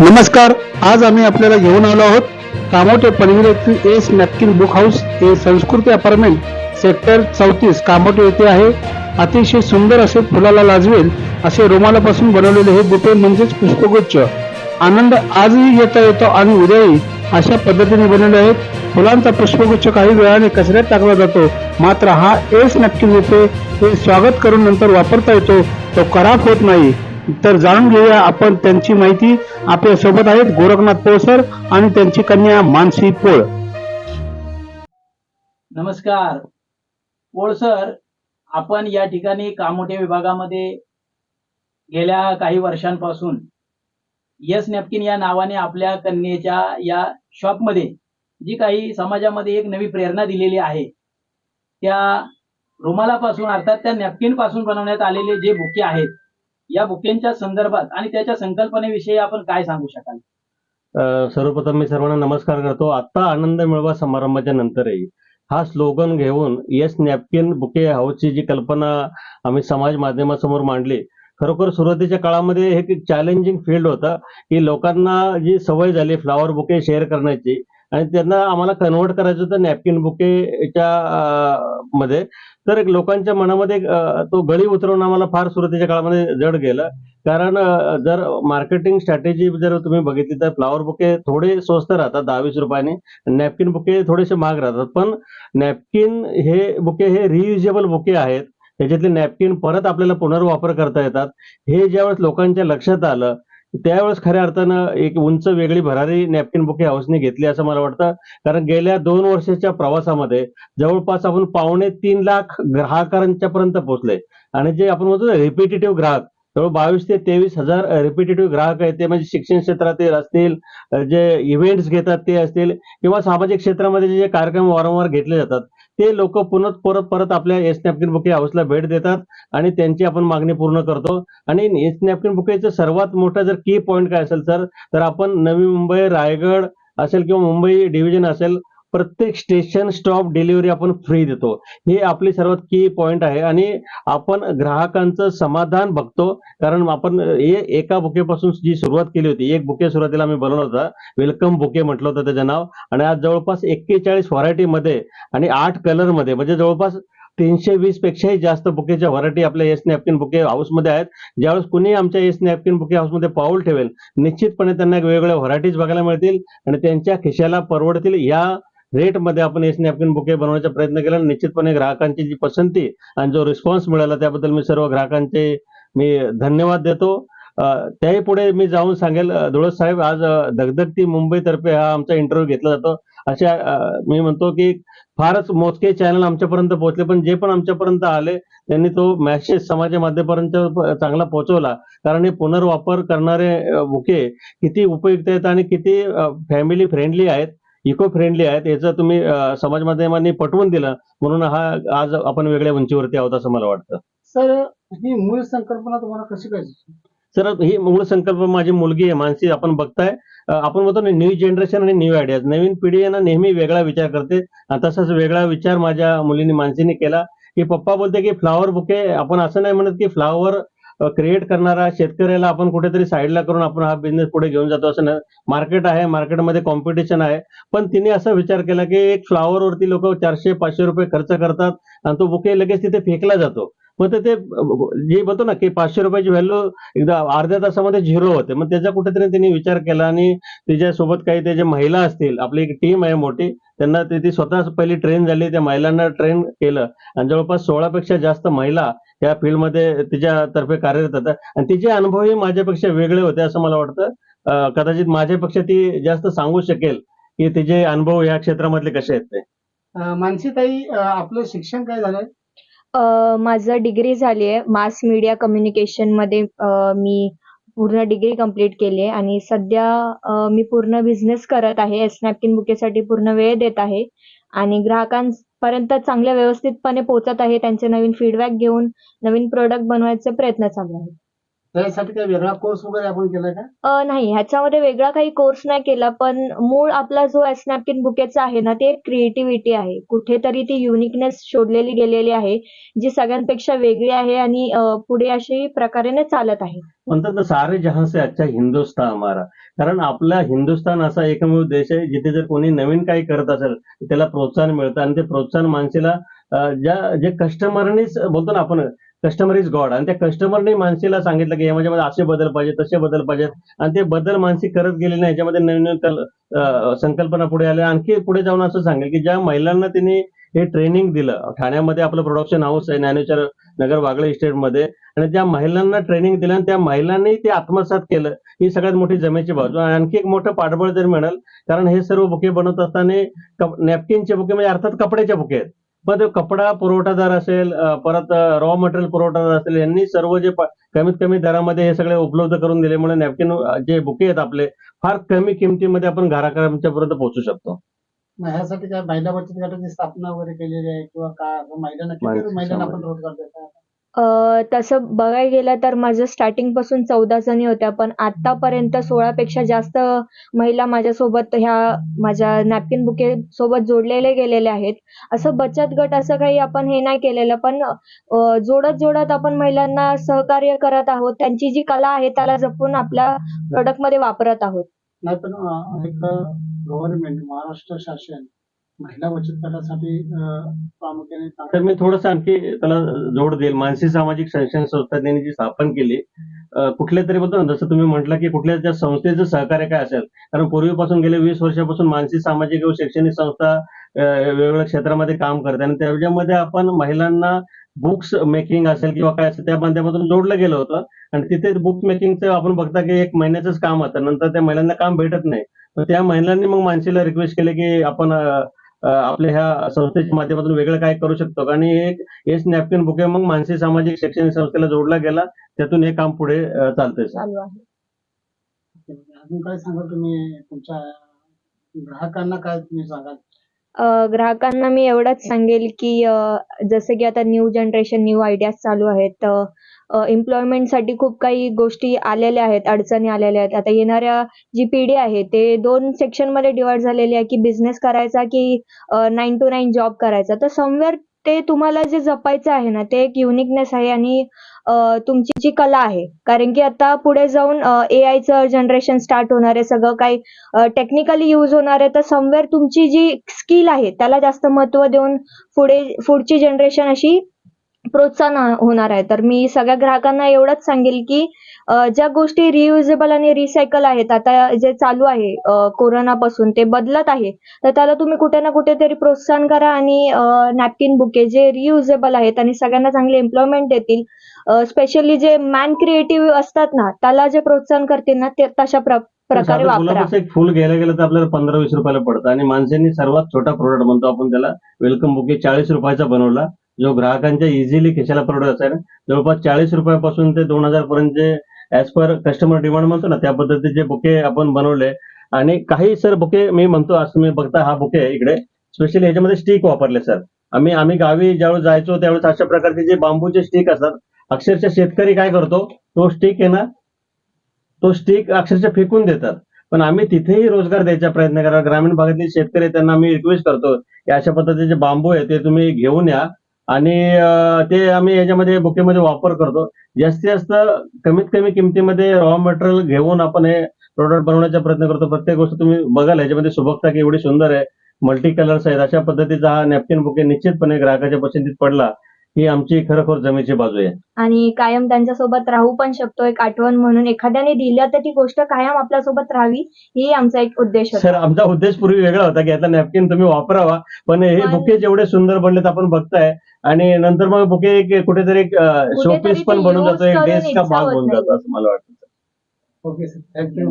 नमस्कार आज आम्ही आपल्याला घेऊन आलो आहोत कामोटे पनवेल येथील एस नॅपकिन बुक हाऊस हे संस्कृती अपार्टमेंट सेक्टर चौतीस कामोटे येथे आहे. अतिशय सुंदर असे फुलाला लाजवेल असे रोमालापासून बनवलेले हे बुके म्हणजेच पुष्पगुच्छ. आनंद आजही येता येतो आणि उद्याही अशा पद्धतीने बनवले आहेत. फुलांचा पुष्पगुच्छ काही वेळाने कचऱ्यात टाकला जातो. मात्र हा एस नॅपकिन बुफे हे स्वागत करून नंतर वापरता येतो. तो खराब होत नाही. तर जाणून घेऊया आपण त्यांची माहिती. आपल्यासोबत आहेत गोरखनाथ पोळसर आणि त्यांची कन्या मानसी पोळ. नमस्कार. पोळसर आपण या ठिकाणी कामोठे विभागामध्ये गेल्या काही वर्षांपासून यस नॅपकिन या नावाने आपल्या कन्येच्या या शॉपमध्ये जी काही समाजामध्ये एक नवी प्रेरणा दिलेली आहे त्या रुमालापासून अर्थात त्या नॅपकिनपासून बनवण्यात आलेले जे बुके आहेत या बुकेंच्या संदर्भात आणि त्याच्या संकल्पनेविषयी आपण काय सांगू शकाल? सर्वप्रथम मी सर्वांना नमस्कार करतो. आता आनंद मिळवा समारंभाच्या नंतरही. हा स्लोगन घेऊन येस नॅपकिन बुके हाऊसची जी कल्पना आम्ही समाज माध्यमासमोर मांडली खरोखर सुरुवातीच्या काळामध्ये हे एक चॅलेंजिंग फील्ड होतं की लोकांना जी सवय झाली फ्लावर बुके शेअर करण्याची आणि त्यांना आम्हाला कन्वर्ट करायचं होतं नॅपकिन बुकेच्या मध्ये. तर एक लोकांच्या मनामध्ये तो गळी उतरवून आम्हाला फार सुरुवातीच्या काळामध्ये जड गेलं. कारण जर मार्केटिंग स्ट्रॅटेजी जर तुम्ही बघितली तर फ्लावर बुके थोडे स्वस्त राहतात दहावीस रुपयाने. नॅपकिन बुके थोडेसे महाग राहतात. पण नॅपकिन हे बुके हे रियुजेबल बुके आहेत. त्याच्यातले नॅपकिन परत आपल्याला पुनर्वापर करता येतात. हे ज्यावेळेस लोकांच्या लक्षात आलं त्यावेळेस खऱ्या अर्थानं एक उंच वेगळी भरारी नॅपकिन बुके हाऊसने घेतली असं मला वाटतं. कारण गेल्या दोन वर्षाच्या प्रवासामध्ये जवळपास आपण पावणे तीन लाख ग्राहकांच्या पर्यंत पोहोचले. आणि जे आपण म्हणतो रिपिटेटिव्ह ग्राहक जवळ बावीस ते तेवीस हजार रिपिटेटिव्ह ग्राहक आहेत ते म्हणजे शिक्षण क्षेत्रातील असतील जे इव्हेंट्स घेतात ते असतील किंवा सामाजिक क्षेत्रामध्ये जे कार्यक्रम वारंवार घेतले जातात ते लोक पुन्हा परत परत आपल्या एस नॅपकिन बुके हाऊसला भेट देतात आणि त्यांची आपण मागणी पूर्ण करतो. आणि एस नॅपकिन बुकेचं सर्वात मोठं जर की पॉईंट काय असेल सर तर आपण नवी मुंबई रायगड असेल किंवा मुंबई डिव्हिजन असेल प्रत्येक स्टेशन स्टॉप डिलिव्हरी आपण फ्री देतो. हे आपली सर्वात की पॉईंट आहे आणि आपण ग्राहकांचं समाधान बघतो. कारण आपण हे एका बुकेपासून जी सुरुवात केली होती एक बुके सुरुवातीला आम्ही बनवला होता. वेलकम बुके म्हटलं होतं त्याचं नाव. आणि आज जवळपास एक्केचाळीस व्हरायटीमध्ये आणि आठ कलरमध्ये म्हणजे जवळपास तीनशे वीस पेक्षाही जास्त बुकेच्या व्हरायटी आपल्या एस नॅपकिन बुके हाऊसमध्ये आहेत. ज्यावेळेस कुणी आमच्या एस नॅपकिन बुके हाऊसमध्ये पाऊल ठेवेल निश्चितपणे त्यांना वेगवेगळ्या व्हरायटीज बघायला मिळतील आणि त्यांच्या खिशाला परवडतील या रेटमध्ये आपण एस नॅपकिन बुके बनवण्याचा प्रयत्न केला आणि निश्चितपणे ग्राहकांची जी पसंती आणि जो रिस्पॉन्स मिळाला त्याबद्दल मी सर्व ग्राहकांचे मी धन्यवाद देतो. त्याही पुढे मी जाऊन सांगेल अ, धुळस साहेब आज धगधगती मुंबईतर्फे हा आमचा इंटरव्ह्यू घेतला जातो. अशा मी म्हणतो की फारच मोजके चॅनल आमच्यापर्यंत पोहोचले पण जे पण आमच्यापर्यंत आले त्यांनी तो मॅसेज समाजा माध्यमापर्यंत चांगला पोहोचवला. कारण हे पुनर्वापर करणारे बुके किती उपयुक्त आहेत आणि किती फॅमिली फ्रेंडली आहेत. इको फ्रेंडली आहेत. याचं तुम्ही समाज माध्यमांनी पटवून दिलं. म्हणून हा आज आपण वेगळ्या उंचीवरती आहोत असं मला वाटतं. सर ही मूळ संकल्पना तुम्हाला कशी काय सर ही मूळ संकल्प माझी मुलगी आहे मानसी. आपण बघताय आपण म्हणतो ना न्यू जनरेशन आणि न्यू आयडियाज नवीन पिढी आहे ना नेहमी वेगळा विचार करते. तसाच वेगळा विचार माझ्या मुलीने मानसीने केला. की पप्पा बोलते की फ्लावर बुके आपण असं नाही म्हणत की फ्लावर क्रिएट करणारा शेतकऱ्याला आपण कुठेतरी साईडला करून आपण हा बिझनेस पुढे घेऊन जातो असं नाही मार्केट आहे मार्केटमध्ये कॉम्पिटिशन आहे. पण तिने असा विचार केला की एक फ्लावर वरती लोक चारशे पाचशे रुपये खर्च करतात आणि तो बुके लगेच तिथे फेकला जातो. मग ते ते जे बोलतो ना की पाचशे रुपयाची व्हॅल्यू एकदा अर्ध्या तासामध्ये झिरो होते. मग त्याचा कुठेतरी त्यांनी विचार केला आणि त्याच्यासोबत काही त्याच्या महिला असतील आपली एक टीम आहे मोठी त्यांना ती ती स्वतः पहिली ट्रेन झाली त्या महिलांना ट्रेन केलं. आणि जवळपास सोळापेक्षा जास्त महिला या फील्डमध्ये तिच्यातर्फे कार्यरत होत्या. आणि तिचे अनुभवही माझ्यापेक्षा वेगळे होते असं मला वाटतं. कदाचित माझ्यापेक्षा ती जास्त सांगू शकेल की तिचे अनुभव या क्षेत्रामधले कसे आहेत ते. मानसीताई आपलं शिक्षण काय झालंय माझं डिग्री झाली आहे. मास मीडिया कम्युनिकेशनमध्ये मी पूर्ण डिग्री कंप्लीट केली आहे आणि सध्या मी पूर्ण बिझनेस करत आहे. स्नॅपकिन बुकेसाठी पूर्ण वेळ देत आहे आणि ग्राहकांपर्यंत चांगल्या व्यवस्थितपणे पोहोचत आहे. त्यांचे नवीन फीडबॅक घेऊन नवीन प्रोडक्ट बनवायचे प्रयत्न चालू आहेत. त्यासाठी काही वेगळा कोर्स वगैरे आपण केलाय का? अ, नाही. ह्याच्यामध्ये वेगळा काही कोर्स नाही केला पण मूळ आपला जो एस नॅपकिन बुकेचा आहे ना ते क्रिएटिव्हिटी आहे. कुठेतरी ती युनिकनेस शोधलेली गेलेली आहे जी सगळ्यांपेक्षा वेगळी आहे आणि अ, पुढे अशी प्रकारेने चालत आहे. म्हणतात ना सारे जहां से अच्छा हिंदुस्तान हमारा कारण आपला हिंदुस्तान असा एकमेव देश आहे जिथे जर कोणी नवीन काही करत असेल तर त्याला प्रोत्साहन मिळतं. आणि ते प्रोत्साहन माणसेला अं, ज्या जे कस्टमरनीच बोलतो ना आपण कस्टमर इज गॉड आणि त्या कस्टमरने माणसेला सांगितलं की याच्यामध्ये असे बदल पाहिजे तसे बदल पाहिजेत. आणि ते बदल माणसे करत गेले नाही. याच्यामध्ये नवीन नवीन संकल्पना पुढे आल्या. आणखी पुढे जाऊन असं सांगेल की ज्या महिलांना त्यांनी हे ट्रेनिंग दिलं ठाण्यामध्ये आपलं प्रोडक्शन हाऊस आहे ज्ञानेश्वर नगर वागळे इस्टेटमध्ये आणि ज्या महिलांना ट्रेनिंग दिलं आणि त्या महिलांनी ते आत्मसात केलं. ही सगळ्यात मोठी जमेची बाजू. आणि आणखी एक मोठं पाठबळ जर मिळेल कारण हे सर्व बुके बनवत असताना नॅपकिनचे बुके म्हणजे अर्थात कपड्याचे बुके आहेत. तो कपडा पुरवठादार असेल परत रॉ मटेरियल पुरवठादार असेल यांनी सर्व जे कमीत कमी दरामध्ये हे सगळे उपलब्ध करून दिल्यामुळे नॅपकिन जे बुके आहेत आपले फार कमी किमतीमध्ये आपण घराघरांच्या पर्यंत पोहोचू शकतो. मग ह्यासाठी काय महिला बचत गटाची स्थापना वगैरे केलेली आहे किंवा काय महिलांना महिलांना. आपण रोजगार देत आहे अ, तसं बघायला गेलं तर माझं स्टार्टिंगपासून चौदा जणी होत्या पण आतापर्यंत सोळापेक्षा जास्त महिला माझ्यासोबत ह्या माझ्या नॅपकिन बुके सोबत जोडलेले गेलेले आहेत. असं बचत गट असं काही आपण हे नाही केलेलं पण अ, जोडत जोडत आपण महिलांना सहकार्य करत आहोत त्यांची जी कला आहे त्याला जपून आपल्या प्रोडक्टमध्ये वापरत आहोत. नाही पण एक गव्हर्नमेंट महाराष्ट्र शासन महिला बचत गटासाठी प्रामुख्याने तर मी थोडंसं आणखी त्याला जोड देईल. मानसी सामाजिक संशोधन संस्था त्यांनी जी स्थापन केली कुठल्या तरी बद्दल जसं तुम्ही म्हटलं की कुठल्या त्या संस्थेचं सहकार्य काय असेल कारण पूर्वीपासून गेले वीस वर्षापासून मानसिक सामाजिक व शैक्षणिक संस्था वेगवेगळ्या क्षेत्रामध्ये काम करते आणि त्याच्यामध्ये आपण महिलांना बुक्स मेकिंग असेल किंवा काय असेल त्या माध्यमातून जोडलं गेलं होतं. आणि तिथे बुक मेकिंगचं आपण बघता की एक महिन्याचंच काम होतं. नंतर त्या महिलांना काम भेटत नाही. तर त्या महिलांनी मग मानसीला रिक्वेस्ट केले की आपण आपल्या ह्या संस्थेच्या माध्यमातून वेगळं काय करू शकतो? आणि एक एस नॅपकिन बुके मग मानसी सामाजिक शैक्षणिक संस्थेला जोडला गेला त्यातून हे काम पुढे चालतंय चालू आहे. अजून काय सांगाल तुम्ही? तुमच्या ग्राहकांना काय तुम्ही सांगाल? ग्राहकांना मी एवढंच सांगेल की जसं की आता न्यू जनरेशन न्यू आयडियाज चालू आहेत एम्प्लॉयमेंटसाठी खूप काही गोष्टी आलेल्या आहेत अडचणी आलेल्या आहेत. आता येणाऱ्या जी पिढी आहे ते दोन सेक्शनमध्ये डिवाइड झालेली आहे की बिझनेस करायचा की नाईन टू नाईन जॉब करायचा. तर समवेअर ते तुम्हाला जे जपायचं आहे ना ते एक युनिकनेस आहे आणि तुमची जी कला आहे. कारण की आता पुढे जाऊन ए आयचं जनरेशन स्टार्ट होणार आहे सगळं काही टेक्निकली यूज होणार आहे. तर समवेअर तुमची जी स्किल आहे त्याला जास्त महत्त्व देऊन पुढे पुढची जनरेशन अशी प्रोत्साहन होणार आहे. तर मी सगळ्या ग्राहकांना एवढंच सांगेल की ज्या गोष्टी रियुजेबल आणि रिसायकल आहेत आता जे चालू आहे अ, कोरोनापासून ते बदलत आहे तर त्याला तुम्ही कुठे ना कुठेतरी प्रोत्साहन करा आणि नॅपकिन बुके जे रियुजेबल आहेत आणि सगळ्यांना चांगले एम्प्लॉयमेंट देतील स्पेशली जे मॅन क्रिएटिव्ह असतात ना त्याला जे प्रोत्साहन करतील ना ते तशा प्र- प्रकारे वापरा. एक फुल घ्यायला गेलं तर आपल्याला पंधरा वीस रुपयाला पडतं आणि माणसांनी सर्वात छोटा प्रोडक्ट म्हणतो आपण त्याला वेलकम बुके चाळीस रुपयाचा बनवला जो ग्राहकांच्या इझिली खिशाला परवडत आहे जवळपास चाळीस रुपयापासून ते दोन हजार पर्यंतचे ऍज पर कस्टमर डिमांड म्हणतो ना त्या पद्धतीचे बुके आपण बनवले. आणि काही सर बुके मी म्हणतो असं तुम्ही बघता हा बुके इकडे. स्पेशली याच्यामध्ये स्टिक वापरले सर आम्ही आम्ही गावी ज्यावेळेस जायचो त्यावेळेस अशा प्रकारचे जे बांबूचे स्टिक असतात अक्षरशः शेतकरी काय करतो तो स्टिक आहे ना तो स्टिक अक्षरशः फेकून देतात. पण आम्ही तिथेही रोजगार द्यायचा प्रयत्न करा ग्रामीण भागातील शेतकरी त्यांना आम्ही रिक्वेस्ट करतो की अशा पद्धतीचे बांबू आहे ते तुम्ही घेऊन या. आणि ते आम्ही याच्यामध्ये बुकेमध्ये वापर करतो. जास्तीत जास्त कमीत कमी किमतीमध्ये रॉ मटेरियल घेऊन आपण हे प्रोडक्ट बनवण्याचा प्रयत्न करतो. प्रत्येक गोष्ट तुम्ही बघाल याच्यामध्ये सुबकता की एवढी सुंदर आहे. मल्टी कलर्स आहेत. अशा पद्धतीचा हा नॅपकिन बुके निश्चितपणे ग्राहकाच्या पसंतीत पडला. ही आमची खरोखर जमेची बाजू आहे. आणि कायम त्यांच्यासोबत राहू पण शकतो एक आठवण म्हणून एखाद्याने दिलं तर ती गोष्ट कायम आपल्यासोबत राहावी ही आमचा एक उद्देश सर होता आमचा उद्देश पूर्वी वेगळा होता की आता नॅपकिन तुम्ही वापरावा पण हे पण- बुके जेवढे सुंदर बनलेत आपण बघताय आणि नंतर मग बुके एक कुठेतरी कुठेतरी शोपीस पण ते बनून use जातो एक करून डेस्कचा इच्छा भाग होत होऊन नाही. जातो असं मला वाटतं ओके सर. थँक्यू